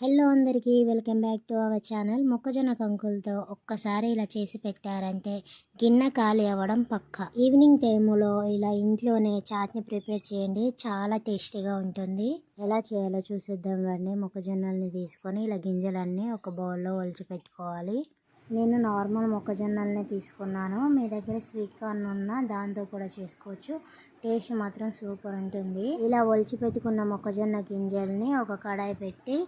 Hello అందరికీ welcome back to our channel. మొక్కజొన్న కంకులతో ఒక్కసారి ఇలా చేసి పెట్టారంటే గిన్నె ఖాళీ అవ్వడం పక్క. ఈవినింగ్ టైములో ఇలా ఇంట్లోనే చాట్ని ప్రిపేర్ చేయండి చాలా టేస్టీగా ఉంటుంది. ఎలా చేయాలో చూసేద్దాం రండి. మొక్కజొన్నల్ని తీసుకొని ఇలా గింజలన్నీ ఒక బౌల్లో ఒలిచి పెట్టుకోవాలి. నేను నార్మల్ మొక్కజొన్నల్ని తీసుకున్నాను. మీ దగ్గర స్వీట్ కార్న్ ఉన్నా దాంతో కూడా చేసుకోవచ్చు. టేస్ట్ మాత్రం సూపర్ ఉంటుంది. ఇలా ఒలిచి పెట్టుకున్న మొక్కజొన్న గింజల్ని ఒక కడాయి పెట్టి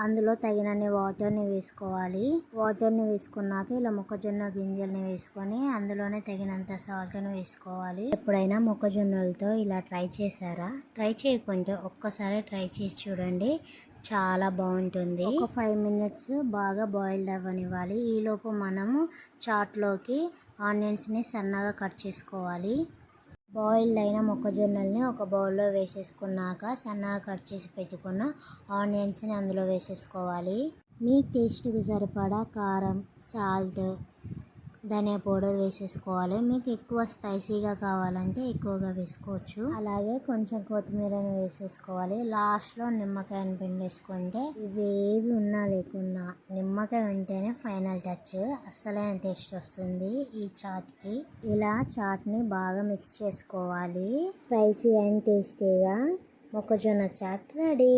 అందులో తగినన్ని వాటర్ని వేసుకోవాలి. వాటర్ని వేసుకున్నాక ఇలా మొక్కజొన్న గింజల్ని వేసుకొని అందులోనే తగినంత సాల్ట్ని వేసుకోవాలి. ఎప్పుడైనా మొక్కజొన్నలతో ఇలా ట్రై చేశారా? ట్రై చేయకుంటే ఒక్కసారి ట్రై చేసి చూడండి. చాలా బాగుంటుంది. ఒక ఫైవ్ మినిట్స్ బాగా బాయిల్డ్ అవ్వనివ్వాలి. ఈలోపు మనము చాట్లోకి ఆనియన్స్ని సన్నగా కట్ చేసుకోవాలి. బాయిల్డ్ అయిన మొక్కజొన్నల్ని ఒక బౌల్లో వేసేసుకున్నాక సన్నగా కట్ చేసి పెట్టుకున్న ఆనియన్స్ని అందులో వేసేసుకోవాలి. మీ టేస్ట్కి సరిపడా కారం సాల్ట్ ధనియా పౌడర్ వేసేసుకోవాలి. మీకు ఎక్కువ స్పైసీగా కావాలంటే ఎక్కువగా వేసుకోవచ్చు. అలాగే కొంచెం కొత్తిమీరని వేసేసుకోవాలి. లాస్ట్లో నిమ్మకాయని పిండేసుకుంటే ఇవేవి ఉన్నా లేకున్నా నిమ్మకాయ ఉంటేనే ఫైనల్ టచ్. అస్సలైన టేస్ట్ వస్తుంది ఈ చాట్కి. ఇలా చాట్ని బాగా మిక్స్ చేసుకోవాలి. స్పైసీ అండ్ టేస్టీగా మొక్కజొన్న చాట్ రెడీ.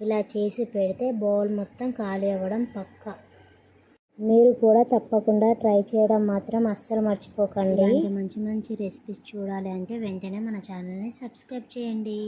ఇలా చేసి పెడితే బౌల్ మొత్తం ఖాళీ అవ్వడం పక్కా. మీరు కూడా తప్పకుండా ట్రై చేయడం మాత్రం అస్సలు మర్చిపోకండి. మంచి మంచి రెసిపీస్ చూడాలి అంటే వెంటనే మన ఛానల్ని సబ్స్క్రైబ్ చేయండి.